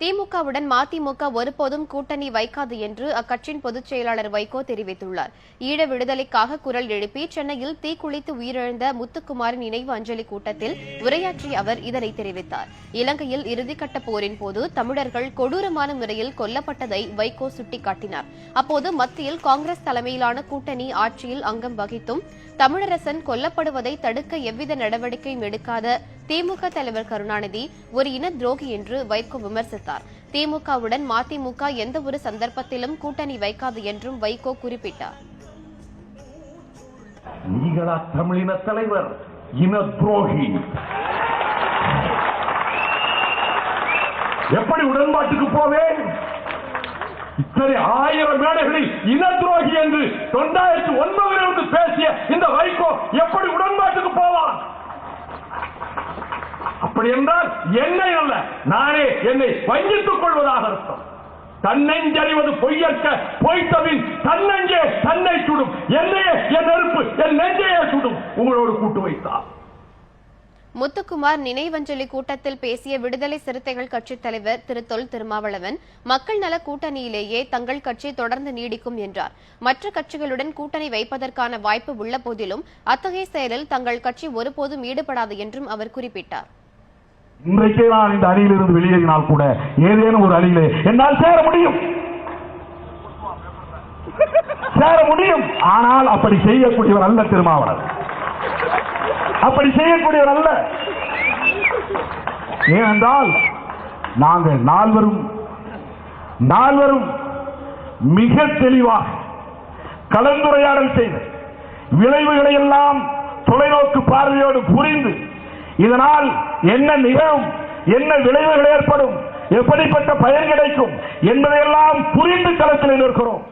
திமுகவுடன் மதிமுக ஒருபோதும் கூட்டணி வைக்காது என்று அக்கட்சியின் பொதுச் செயலாளர் வைகோ தெரிவித்துள்ளார். ஈழ விடுதலைக்காக குரல் எழுப்பி சென்னையில் தீக்குளித்து உயிரிழந்த முத்துக்குமாரின் நினைவு அஞ்சலி கூட்டத்தில் உரையாற்றிய அவர் இதனை தெரிவித்தார். இலங்கையில் இறுதிக்கட்ட போரின் போது தமிழர்கள் கொடூரமான முறையில் கொல்லப்பட்டதை வைகோ சுட்டிக்காட்டினார். அப்போது மத்தியில் காங்கிரஸ் தலைமையிலான கூட்டணி ஆட்சியில் அங்கம் வகித்தும் தமிழரசன் கொல்லப்படுவதை தடுக்க எவ்வித நடவடிக்கையும் எடுக்காத திமுக தலைவர் கருணாநிதி ஒரு இன துரோகி என்று வைகோ விமர்சித்தார். திமுகவுடன் மதிமுக எந்த ஒரு சந்தர்ப்பத்திலும் கூட்டணி வைக்காது என்றும் வைகோ குறிப்பிட்டார். நீங்களா தமிழின தலைவர் இன துரோகி. எப்படி உடன்பாட்டுக்கு போவேன்? இத்தனை ஆயிரம் மேடைகளில் இன துரோகி என்று தொண்டாயிரத்தி ஒன்பதிலிருந்து பேர் இந்த வைகோ எப்படி உடன்பாட்டுக்கு போவான் அப்படி என்றால் என்னை அல்ல நானே என்னை வஞ்சித்துக் கொள்வதாக அர்த்தம். தன்னெஞ்சறிவது பொய்யற்க பொய்த்தபின் தன்னெஞ்சே தன்னை சுடும். என்னையே என் நெருப்பு என் நெஞ்சையே சுடும். உங்களோடு கூட்டு வைத்தார். முத்துக்குமார் நினைவஞ்சலி கூட்டத்தில் பேசிய விடுதலை சிறுத்தைகள் கட்சித் தலைவர் திரு தொல் திருமாவளவன் மக்கள் நல கூட்டணியிலேயே தங்கள் கட்சி தொடர்ந்து நீடிக்கும் என்றார். மற்ற கட்சிகளுடன் கூட்டணி வைப்பதற்கான வாய்ப்பு உள்ள போதிலும் அத்தகைய செயலில் தங்கள் கட்சி ஒருபோதும் ஈடுபடாது என்றும் அவர் குறிப்பிட்டார். இன்றைக்கே நான் இந்த அணியிலிருந்து வெளியேறினால் கூட ஏதேனும் ஒரு அணியிலே என்னால் சேர முடியும். சேர முடியும். ஆனால் அப்படி செய்யக்கூடியவர் அல்ல திருமாவளர் அப்படி செய்யக்கூடியவர் அல்ல. ஏனென்றால் நாங்கள் நால்வரும் நால்வரும் மிக தெளிவாக கலந்துரையாடல் செய்து விளைவுகளை எல்லாம் தொலைநோக்கு பார்வையோடு புரிந்து இதனால் என்ன நிகழும் என்ன விளைவுகள் ஏற்படும் எப்படிப்பட்ட பயன் கிடைக்கும் என்பதையெல்லாம் புரிந்து களத்தில் நிற்கிறோம்.